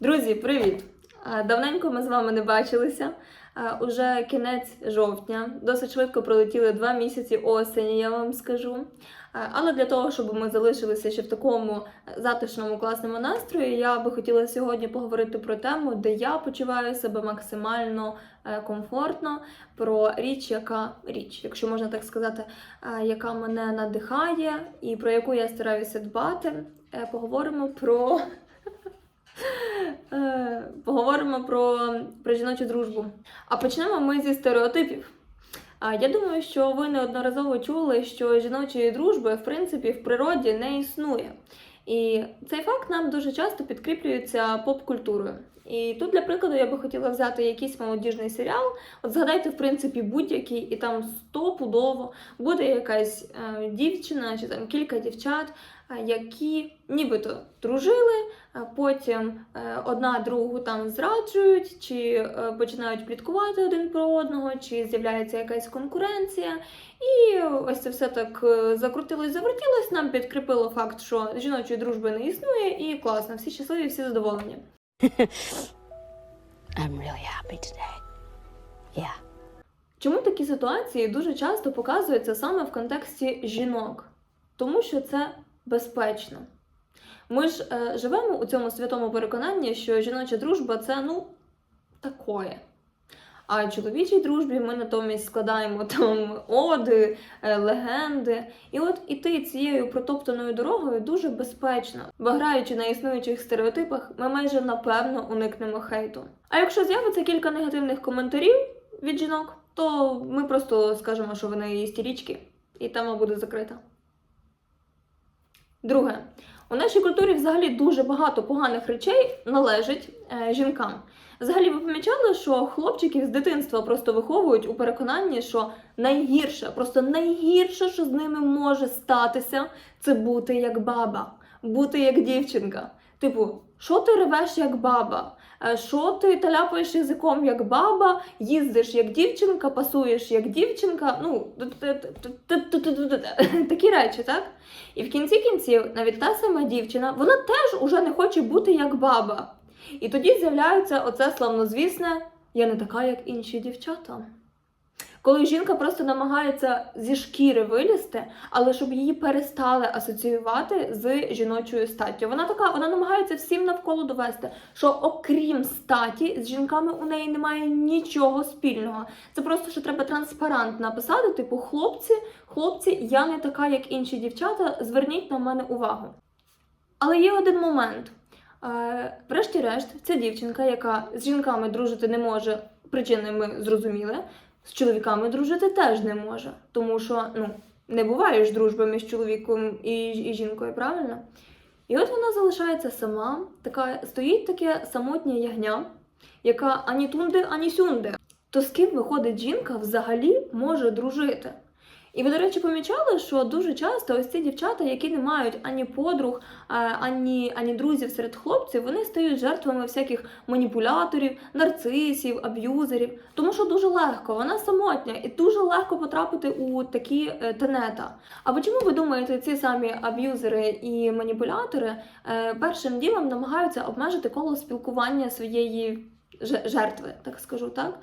Друзі, привіт! Давненько ми з вами не бачилися. Уже кінець жовтня. Досить швидко пролетіли два місяці осені, я вам скажу. Але для того, щоб ми залишилися ще в такому затишному класному настрої, я би хотіла сьогодні поговорити про тему, де я почуваю себе максимально е, комфортно, про річ, яка річ, якщо можна так сказати, е, яка мене надихає і про яку я стараюся дбати. Е, Поговоримо про. Е, Поговоримо про, про жіночу дружбу. А почнемо ми зі стереотипів. Я думаю, що ви неодноразово чули, що жіночої дружби в принципі в природі не існує. І цей факт нам дуже часто підкріплюється поп-культурою. І тут, для прикладу, я би хотіла взяти якийсь молодіжний серіал. От згадайте, в принципі, будь-який, і там стопудово буде якась е, дівчина чи там кілька дівчат, е, які нібито дружили, а потім е, одна другу там зраджують, чи е, починають пліткувати один про одного, чи з'являється якась конкуренція. І ось це все так е, закрутилось, завертілось, нам підкріпило факт, що жіночої дружби не існує, і класно, всі щасливі, всі задоволені. I'm really happy today. Yeah. Чому такі ситуації дуже часто показуються саме в контексті жінок? Тому що це безпечно. Ми ж е, живемо у цьому святому переконанні, що жіноча дружба це ну такое. А чоловічій дружбі ми натомість складаємо там оди, е, легенди. І от іти цією протоптаною дорогою дуже безпечно, бо граючи на існуючих стереотипах, ми майже напевно уникнемо хейту. А якщо з'явиться кілька негативних коментарів від жінок, то ми просто скажемо, що вони істерічки, і тема буде закрита. Друге, у нашій культурі взагалі дуже багато поганих речей належить е, жінкам. Взагалі, ви помічали, що хлопчиків з дитинства просто виховують у переконанні, що найгірше, просто найгірше, що з ними може статися, це бути як баба, бути як дівчинка. Типу, що ти ревеш як баба? Е, Що ти таляпаєш язиком як баба, їздиш як дівчинка, пасуєш як дівчинка. Ну, такі речі, так? І в кінці кінців навіть та сама дівчина, вона теж уже не хоче бути як баба. І тоді з'являється оце славнозвісне я не така, як інші дівчата. Коли жінка просто намагається зі шкіри вилізти, але щоб її перестали асоціювати з жіночою статтю. Вона така, вона намагається всім навколо довести, що окрім статі, з жінками у неї немає нічого спільного. Це просто що треба транспарант написати, типу, хлопці, хлопці, я не така, як інші дівчата, зверніть на мене увагу. Але є один момент. Врешті-решт, ця дівчинка, яка з жінками дружити не може, причини ми зрозуміли, з чоловіками дружити теж не може. Тому що ну, не буває ж дружби між чоловіком і, і жінкою, правильно? І от вона залишається сама, така стоїть таке самотнє ягня, яка ані тунди, ані сюнди. То з ким виходить жінка взагалі може дружити. І ви, до речі, помічали, що дуже часто ось ці дівчата, які не мають ані подруг, ані, ані друзів серед хлопців, вони стають жертвами всяких маніпуляторів, нарцисів, аб'юзерів. Тому що дуже легко, вона самотня і дуже легко потрапити у такі е, тенета. Або чому ви думаєте, ці самі аб'юзери і маніпулятори е, першим ділом намагаються обмежити коло спілкування своєї же- жертви, так скажу так?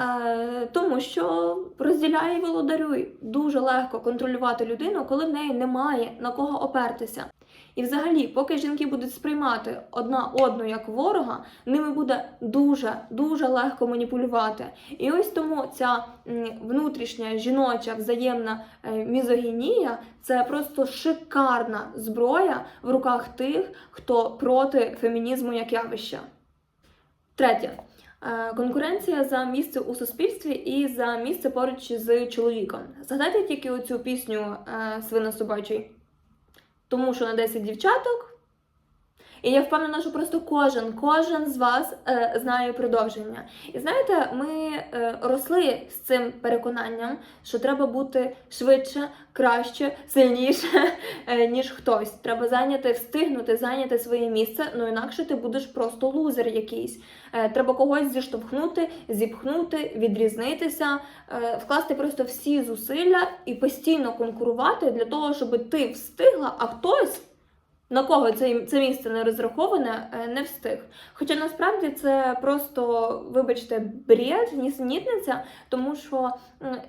Е, тому що розділяй і володарюй. Дуже легко контролювати людину, коли в неї немає на кого опертися. І взагалі, поки жінки будуть сприймати одна одну як ворога, ними буде дуже дуже легко маніпулювати. І ось тому ця внутрішня жіноча взаємна е, мізогінія це просто шикарна зброя в руках тих, хто проти фемінізму як явища. Третє. Е, Конкуренція за місце у суспільстві і за місце поруч з чоловіком. Згадайте тільки оцю пісню е, Свина собачий. Тому що на 10 дівчаток. І я впевнена, що просто кожен, кожен з вас е, знає продовження. І знаєте, ми е, росли з цим переконанням, що треба бути швидше, краще, сильніше, е, ніж хтось. Треба зайняти, встигнути зайняти своє місце, ну інакше ти будеш просто лузер якийсь. Е, треба когось зіштовхнути, зіпхнути, відрізнитися, е, вкласти просто всі зусилля і постійно конкурувати для того, щоб ти встигла, а хтось на кого це, це місце не розраховане, е, не встиг. Хоча насправді це просто, вибачте, бред, нісенітниця, тому що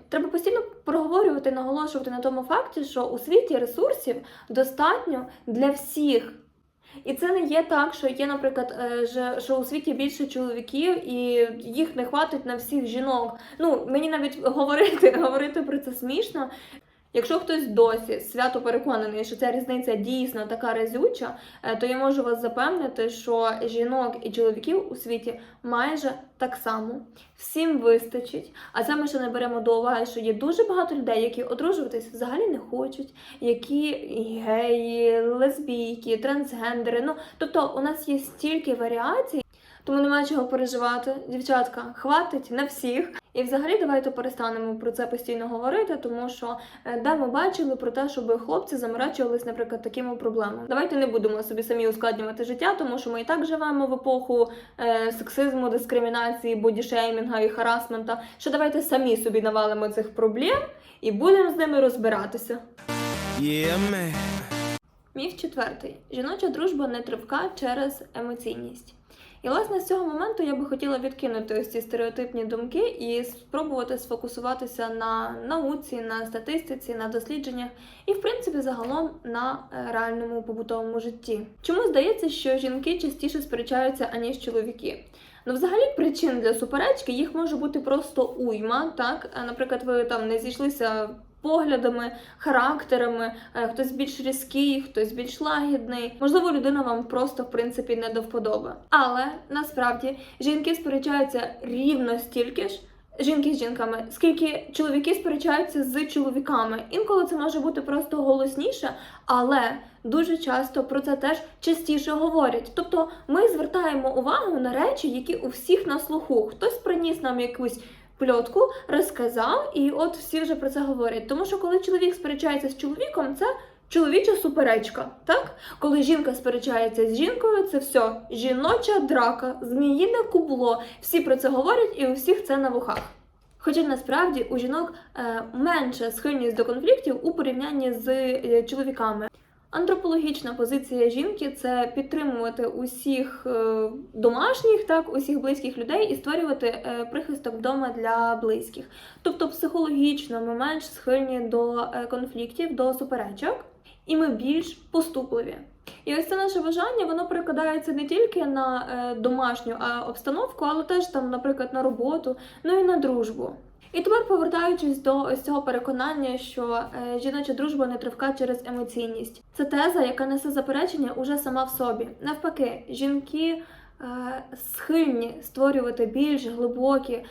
треба постійно проговорювати, наголошувати на тому факті, що у світі ресурсів достатньо для всіх. І це не є так, що є, наприклад, е, що у світі більше чоловіків і їх не хватить на всіх жінок. Ну, мені навіть говорити, говорити про це смішно. Якщо хтось досі свято переконаний, що ця різниця дійсно така разюча, е, то я можу вас запевнити, що жінок і чоловіків у світі майже так само. Всім вистачить. А це ми ще не беремо до уваги, що є дуже багато людей, які одружуватись взагалі не хочуть, які геї, лесбійки, трансгендери. Ну тобто, у нас є стільки варіацій. Тому немає чого переживати, дівчатка, хватить на всіх. І взагалі давайте перестанемо про це постійно говорити, тому що де ми бачили про те, щоб хлопці заморачувались, наприклад, такими проблемами. Давайте не будемо собі самі ускладнювати життя, тому що ми і так живемо в епоху е, сексизму, дискримінації, бодішеймінга і харасмента. Що давайте самі собі навалимо цих проблем і будемо з ними розбиратися. Yeah, man. Міф четвертий: жіноча дружба не тривка через емоційність. І власне з цього моменту я би хотіла відкинути ось ці стереотипні думки і спробувати сфокусуватися на науці, на статистиці, на дослідженнях і, в принципі, загалом на е, реальному побутовому житті. Чому здається, що жінки частіше сперечаються аніж чоловіки? Ну, взагалі, причин для суперечки їх може бути просто уйма. Так, наприклад, ви там не зійшлися поглядами, характерами, е, хтось більш різкий, хтось більш лагідний. Можливо, людина вам просто в принципі не до вподоби. Але насправді жінки сперечаються рівно стільки ж. Жінки з жінками, скільки чоловіки сперечаються з чоловіками. Інколи це може бути просто голосніше, але дуже часто про це теж частіше говорять. Тобто ми звертаємо увагу на речі, які у всіх на слуху. Хтось приніс нам якусь пльотку, розказав, і от всі вже про це говорять. Тому що коли чоловік сперечається з чоловіком, це чоловіча суперечка. Так? Коли жінка сперечається з жінкою, це все жіноча драка, зміїне кубло. Всі про це говорять, і у всіх це на вухах. Хоча насправді у жінок е, менша схильність до конфліктів у порівнянні з е, чоловіками. Антропологічна позиція жінки це підтримувати усіх е, домашніх, так усіх близьких людей і створювати е, прихисток вдома для близьких. Тобто, психологічно ми менш схильні до е, конфліктів, до суперечок, і ми більш поступливі. І ось це наше бажання, воно перекладається не тільки на домашню обстановку, але теж там, наприклад, на роботу, ну і на дружбу. І тепер повертаючись до ось цього переконання, що е, жіноча дружба не тривка через емоційність. Це теза, яка несе заперечення уже сама в собі. Навпаки, жінки е, схильні створювати більш глибокі е,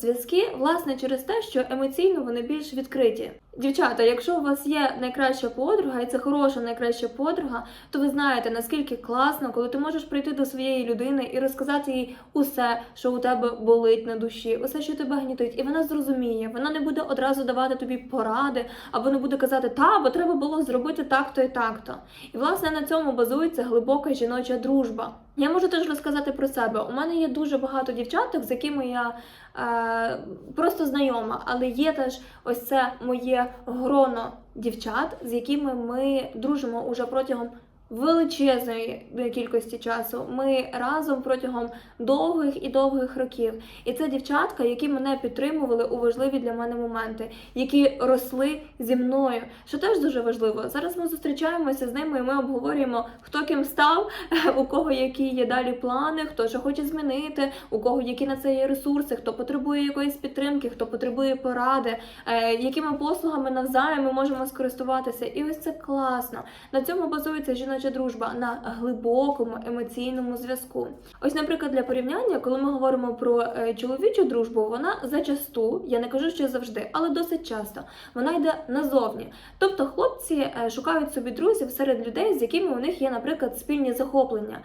зв'язки, власне, через те, що емоційно вони більш відкриті. Дівчата, якщо у вас є найкраща подруга, і це хороша найкраща подруга, то ви знаєте, наскільки класно, коли ти можеш прийти до своєї людини і розказати їй усе, що у тебе болить на душі, усе, що тебе гнітить, і вона зрозуміє. Вона не буде одразу давати тобі поради, або не буде казати, та, бо треба було зробити так-то і так-то. І власне на цьому базується глибока жіноча дружба. Я можу теж розказати про себе. У мене є дуже багато дівчаток, з якими я е, просто знайома, але є теж ось це моє гроно дівчат, з якими ми дружимо уже протягом величезної кількості часу. Ми разом протягом довгих і довгих років. І це дівчатка, які мене підтримували у важливі для мене моменти, які росли зі мною. Що теж дуже важливо. Зараз ми зустрічаємося з ними, і ми обговорюємо, хто ким став, у кого які є далі плани, хто що хоче змінити, у кого які на це є ресурси, хто потребує якоїсь підтримки, хто потребує поради, е, якими послугами навзаєм ми можемо скористуватися. І ось це класно. На цьому базується жіноча дружба на глибокому емоційному зв'язку. Ось, наприклад, для порівняння, коли ми говоримо про е, чоловічу дружбу, вона зачасту, я не кажу, що завжди, але досить часто, вона йде назовні. Тобто хлопці е, шукають собі друзів серед людей, з якими у них є, наприклад, спільні захоплення.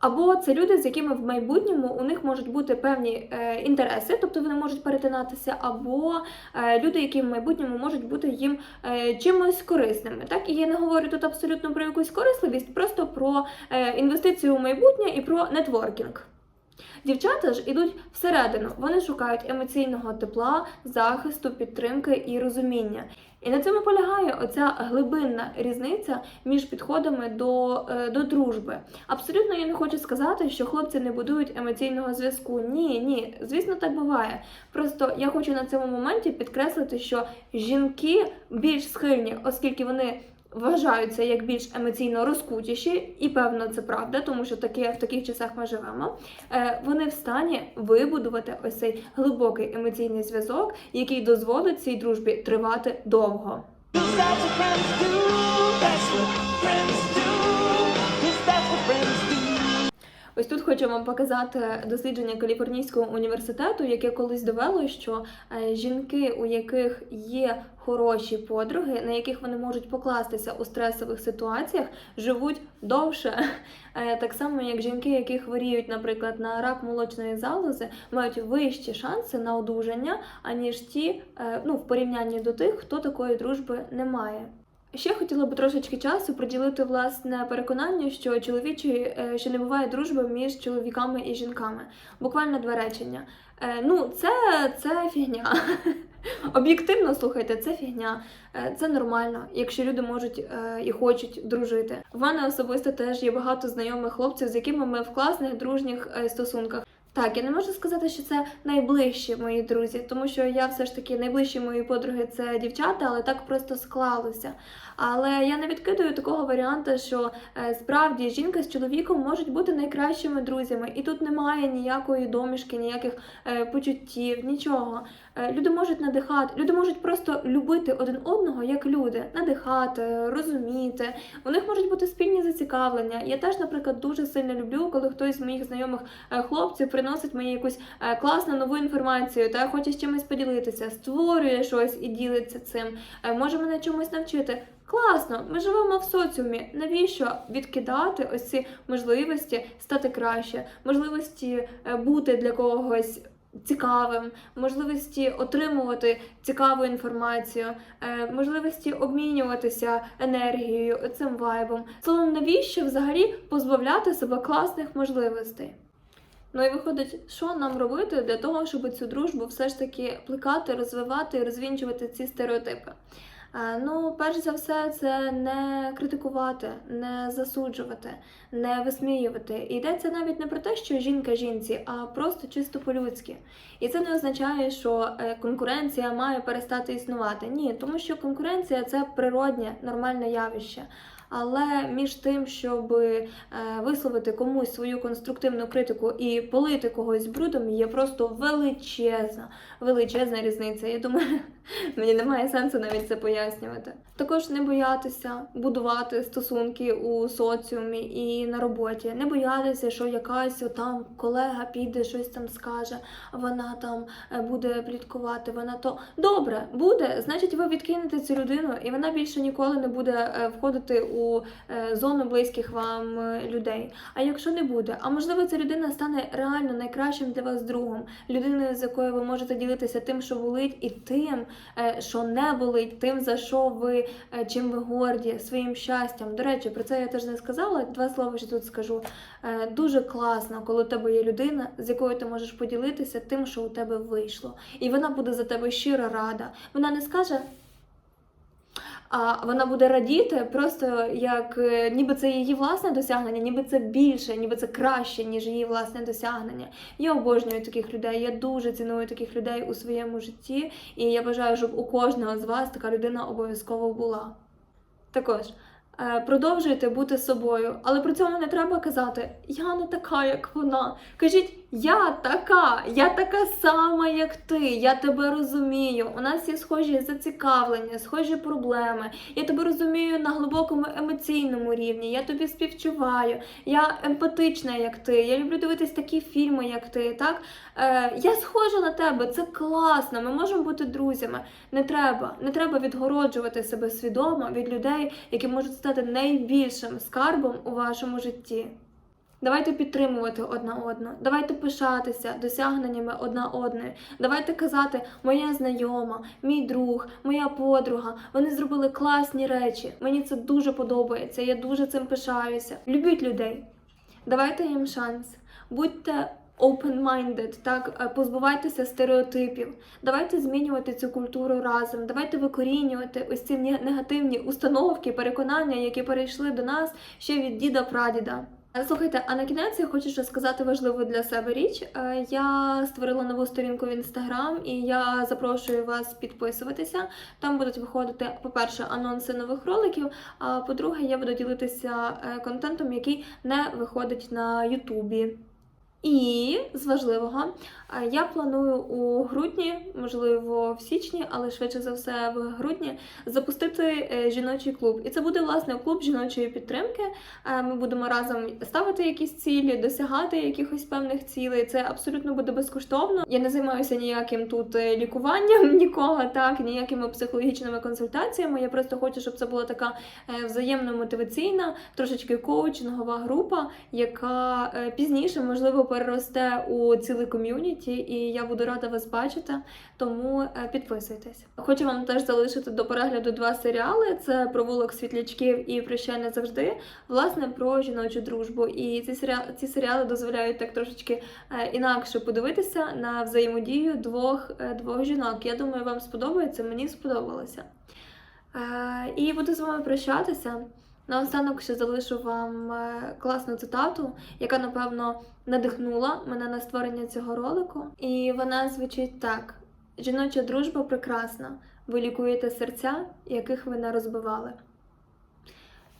Або це люди, з якими в майбутньому у них можуть бути певні е, інтереси, тобто вони можуть перетинатися, або е, люди, які в майбутньому можуть бути їм е, чимось корисними. Так і я не говорю тут абсолютно про якусь корисливість, просто про е, інвестицію у майбутнє і про нетворкінг. Дівчата ж ідуть всередину, вони шукають емоційного тепла, захисту, підтримки і розуміння. І на цьому полягає оця глибинна різниця між підходами до, е, до дружби. Абсолютно я не хочу сказати, що хлопці не будують емоційного зв'язку. Ні, ні, звісно, так буває. Просто я хочу на цьому моменті підкреслити, що жінки більш схильні, оскільки вони. Вважаються як більш емоційно розкутіші, і певно це правда, тому що таке в таких часах ми живемо. Е, вони в стані вибудувати ось цей глибокий емоційний зв'язок, який дозволить цій дружбі тривати довго. That's what friends do. That's what friends do. Ось тут хочу вам показати дослідження Каліфорнійського університету, яке колись довело, що е, жінки, у яких є хороші подруги, на яких вони можуть покластися у стресових ситуаціях, живуть довше. Е, Так само, як жінки, які хворіють, наприклад, на рак молочної залози, мають вищі шанси на одужання, аніж ті, е, ну, в порівнянні до тих, хто такої дружби не має. Ще хотіла би трошечки часу приділити власне переконанню, що чоловічі, е, що не буває дружби між чоловіками і жінками. Буквально два речення. Е, Ну, це, це фігня. Об'єктивно слухайте, це фігня. Е, Це нормально, якщо люди можуть і хочуть дружити. В мене особисто теж є багато знайомих хлопців, з якими ми в класних дружніх стосунках. Так, я не можу сказати, що це найближчі мої друзі, тому що я все ж таки найближчі мої подруги це дівчата, але так просто склалося. Але я не відкидаю такого варіанту, що е, справді жінка з чоловіком можуть бути найкращими друзями, і тут немає ніякої домішки, ніяких е, почуттів, нічого. Е, люди можуть надихати, люди можуть просто любити один одного як люди, надихати, розуміти. У них можуть бути спільні зацікавлення. Я теж, наприклад, дуже сильно люблю, коли хтось з моїх знайомих е, хлопців приносить мені якусь е, класну нову інформацію, та хоче з чимось поділитися, створює щось і ділиться цим, може мене чомусь навчити. Класно, ми живемо в соціумі. Навіщо відкидати ось ці можливості стати краще, можливості бути для когось цікавим, можливості отримувати цікаву інформацію, е, можливості обмінюватися енергією, цим вайбом. Словом, навіщо взагалі позбавляти себе класних можливостей? Ну і виходить, що нам робити для того, щоб цю дружбу все ж таки плекати, розвивати і розвінчувати ці стереотипи. Е, Ну, перш за все, це не критикувати, не засуджувати, не висміювати. І йдеться навіть не про те, що жінка жінці, а просто чисто по-людськи. І це не означає, що е, конкуренція має перестати існувати. Ні, тому що конкуренція це природнє, нормальне явище. Але між тим, щоб е, висловити комусь свою конструктивну критику і полити когось брудом, є просто величезна, величезна різниця. Я думаю, мені немає сенсу навіть це пояснювати. Також не боятися будувати стосунки у соціумі і на роботі, не боятися, що якась там колега піде, щось там скаже, вона там е, буде пліткувати, вона то добре буде, значить, ви відкинете цю людину, і вона більше ніколи не буде е, входити у е, зону близьких вам е, людей. А якщо не буде, а можливо, ця людина стане реально найкращим для вас другом, людиною, з якою ви можете ділитися тим, що болить, і тим, е, що не болить, тим, за що ви чим ви горді, своїм щастям. До речі, про це я теж не сказала. Два слова ще тут скажу. Дуже класно, коли у тебе є людина, з якою ти можеш поділитися тим, що у тебе вийшло. І вона буде за тебе щиро рада. Вона не скаже. А вона буде радіти просто як е, ніби це її власне досягнення, ніби це більше, ніби це краще, ніж її власне досягнення. Я обожнюю таких людей. Я дуже ціную таких людей у своєму житті, і я бажаю, щоб у кожного з вас така людина обов'язково була. Також е, продовжуйте бути собою, але при цьому не треба казати Я не така, як вона. Кажіть, я така, я така сама, як ти. Я тебе розумію. У нас є схожі зацікавлення, схожі проблеми. Я тебе розумію на глибокому емоційному рівні. Я тобі співчуваю. Я емпатична, як ти. Я люблю дивитись такі фільми, як ти. Так е, я схожа на тебе. Це класно. Ми можемо бути друзями. Не треба, не треба відгороджувати себе свідомо від людей, які можуть стати найбільшим скарбом у вашому житті. Давайте підтримувати одна одну, давайте пишатися досягненнями одна одної. Давайте казати, моя знайома, мій друг, моя подруга. Вони зробили класні речі. Мені це дуже подобається. Я дуже цим пишаюся. Любіть людей. Давайте їм шанс. Будьте open-minded, так, е, позбувайтеся стереотипів. Давайте змінювати цю культуру разом. Давайте викорінювати ось ці негативні установки, переконання, які перейшли до нас ще від діда прадіда. Е, Слухайте, а на кінець я хочу ще сказати важливу для себе річ. Е, Я створила нову сторінку в інстаграм, і я запрошую вас підписуватися. Там будуть виходити, по-перше, анонси нових роликів. А по-друге, я буду ділитися е, контентом, який не виходить на Ютубі. І з важливого, я планую у грудні, можливо, в січні, але швидше за все в грудні, запустити е, жіночий клуб. І це буде власне клуб жіночої підтримки. Е, Ми будемо разом ставити якісь цілі, досягати якихось певних цілей. Це абсолютно буде безкоштовно. Я не займаюся ніяким тут е, лікуванням нікого, так ніякими психологічними консультаціями. Я просто хочу, щоб це була така взаємно мотиваційна, трошечки коучингова група, яка пізніше можливо переросте у ціле ком'юніті, і я буду рада вас бачити. Тому е, підписуйтесь. Хочу вам теж залишити до перегляду два серіали: це провулок світлячків і прощання завжди. Власне про жіночу дружбу. І ці серіали, ці серіали дозволяють так трошечки е, інакше подивитися на взаємодію двох, е, двох жінок. Я думаю, вам сподобається. Мені сподобалося. І буду з вами прощатися. Наостанок ще залишу вам е, класну цитату, яка, напевно, надихнула мене на створення цього ролику. І вона звучить так: жіноча дружба прекрасна. Ви лікуєте серця, яких ви не розбивали.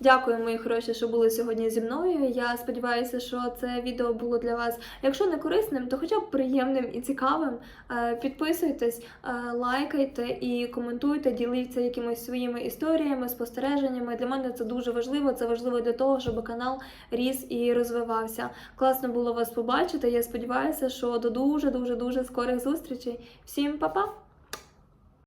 Дякую, мої хороші, що були сьогодні зі мною. Я сподіваюся, що це відео було для вас, якщо не корисним, то хоча б приємним і цікавим. Е, Підписуйтесь, е, лайкайте і коментуйте, діліться якимись своїми історіями, спостереженнями. Для мене це дуже важливо. Це важливо для того, щоб канал ріс і розвивався. Класно було вас побачити. Я сподіваюся, що до дуже дуже дуже скорих зустрічей. Всім па-па!